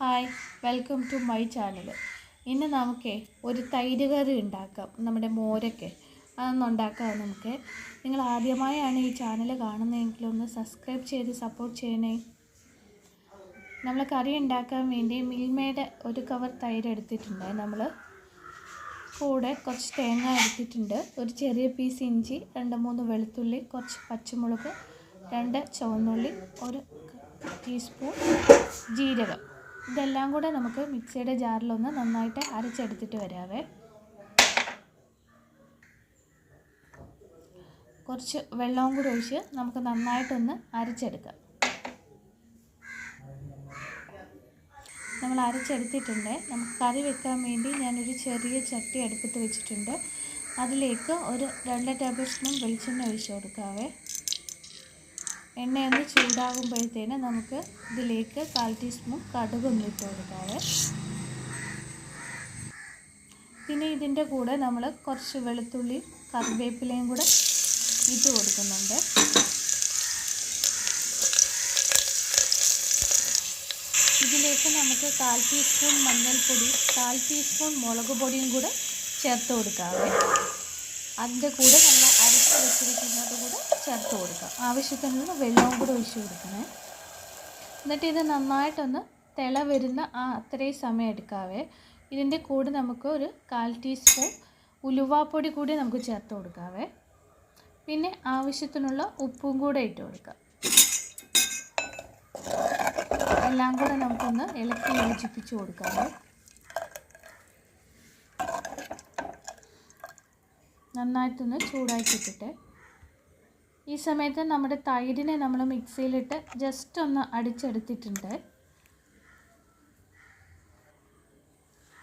Hi welcome to my channel ഇന്ന് നമുക്ക് ഒരു തൈര് കറി ഉണ്ടാക്കാം നമ്മുടെ മോരൊക്കെ. അതൊന്ന് ഉണ്ടാക്കാം നമുക്ക്. നിങ്ങൾ ആദ്യമായാണ് ഈ ചാനൽ കാണുന്നതെങ്കിൽ ഒന്ന് സബ്സ്ക്രൈബ് ചെയ്ത് സപ്പോർട്ട് ചെയ്യണേ. നമ്മൾ കറി ഉണ്ടാക്കാൻ വേണ്ടി മിൽമയുടെ ഒരു കവർ തൈര് എടുത്തിട്ടുണ്ട്. നമ്മൾ കൂടെ കുറച്ച് തേങ്ങ എടുത്തിട്ടുണ്ട്. ഒരു ചെറിയ പീസ് ഇഞ്ചി രണ്ട് മൂന്ന് വെളുത്തുള്ളി കുറച്ച് പച്ചമുളക് രണ്ട് ചുവന്നുള്ളി ഒരു ടീസ്പൂൺ ജീരകം. ഇതെല്ലാം കൂടെ നമുക്ക് മിക്സിയുടെ ജാറിലൊന്ന് നന്നായിട്ട് അരച്ചെടുത്തിട്ട് വരാവേ. കുറച്ച് വെള്ളവും കൂടി ഒഴിച്ച് നമുക്ക് നന്നായിട്ടൊന്ന് അരച്ചെടുക്കാം. നമ്മൾ അരച്ചെടുത്തിട്ടുണ്ട്. നമുക്ക് കറി വെക്കാൻ വേണ്ടി ഞാനൊരു ചെറിയ ചട്ടി അടുപ്പത്ത് വെച്ചിട്ടുണ്ട്. അതിലേക്ക് ഒരു രണ്ട് ടേബിൾ സ്പൂൺ വെളിച്ചെണ്ണ ഒഴിച്ച് കൊടുക്കാവേ. എണ്ണയൊന്ന് ചൂടാകുമ്പോഴത്തേന് നമുക്ക് ഇതിലേക്ക് കാൽ ടീസ്പൂൺ കടുകൊന്ന് ഇട്ട് കൊടുക്കാവേ. പിന്നെ ഇതിന്റെ കൂടെ നമ്മൾ കുറച്ച് വെളുത്തുള്ളി കറിവേപ്പിലയും കൂടെ ഇട്ട് കൊടുക്കുന്നുണ്ട്. ഇതിലേക്ക് നമുക്ക് കാൽ ടീസ്പൂൺ മഞ്ഞൾപ്പൊടി കാൽ ടീസ്പൂൺ മുളക് പൊടിയും കൂടെ ചേർത്ത് കൊടുക്കാവേ. അതിന്റെ കൂടെ നമ്മൾ അരച്ച് വെച്ചിരിക്കുന്നത് കൂടെ ചേർത്ത് കൊടുക്കുക ആവശ്യത്തിനുള്ള വെള്ളവും കൂടെ ഒഴിച്ച് കൊടുക്കണേ. എന്നിട്ട് ഇത് നന്നായിട്ടൊന്ന് തിള വരുന്ന ആ അത്രയും സമയം എടുക്കാവേ. ഇതിന്റെ കൂടെ നമുക്ക് ഒരു കാൽ ടീസ്പൂൺ ഉലുവാപ്പൊടി കൂടി നമുക്ക് ചേർത്ത് കൊടുക്കാവേ. പിന്നെ ആവശ്യത്തിനുള്ള ഉപ്പും കൂടെ ഇട്ട് കൊടുക്കാം. എല്ലാം കൂടെ നമുക്കൊന്ന് ഇളക്കി യോജിപ്പിച്ച് കൊടുക്കാവേ. നന്നായിട്ടൊന്ന് ചൂടാക്കിയിട്ടിട്ട് ഈ സമയത്ത് നമ്മുടെ തൈരിനെ നമ്മൾ മിക്സിയിലിട്ട് ജസ്റ്റ് ഒന്ന് അടിച്ചെടുത്തിട്ടുണ്ട്.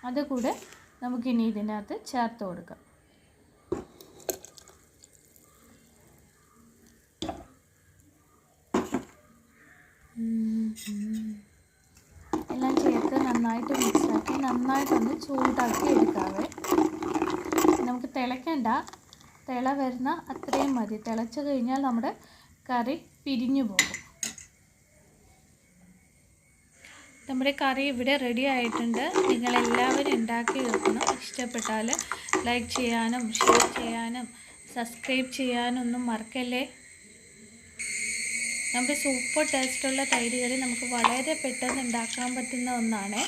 അതുകൂടെ നമുക്കിനി ഇതിനകത്ത് ചേർത്ത് കൊടുക്കാം. എല്ലാം ചേർത്ത് നന്നായിട്ട് മിക്സാക്കി നന്നായിട്ടൊന്ന് ചൂടാക്കി എടുക്കാവേ. നമുക്ക് തിളയ്ക്കണ്ട തിള വരുന്ന അത്രയും മതി. തിളച്ച് കഴിഞ്ഞാൽ നമ്മുടെ കറി പിരിഞ്ഞു പോകും. നമ്മുടെ കറി ഇവിടെ റെഡി ആയിട്ടുണ്ട്. നിങ്ങളെല്ലാവരും ഉണ്ടാക്കി വെക്കണം. ഇഷ്ടപ്പെട്ടാൽ ലൈക്ക് ചെയ്യാനും ഷെയർ ചെയ്യാനും സബ്സ്ക്രൈബ് ചെയ്യാനൊന്നും മറക്കല്ലേ? നമ്മുടെ സൂപ്പർ ടേസ്റ്റുള്ള തൈര് കറി നമുക്ക് വളരെ പെട്ടെന്ന് ഉണ്ടാക്കാൻ പറ്റുന്ന ഒന്നാണ്.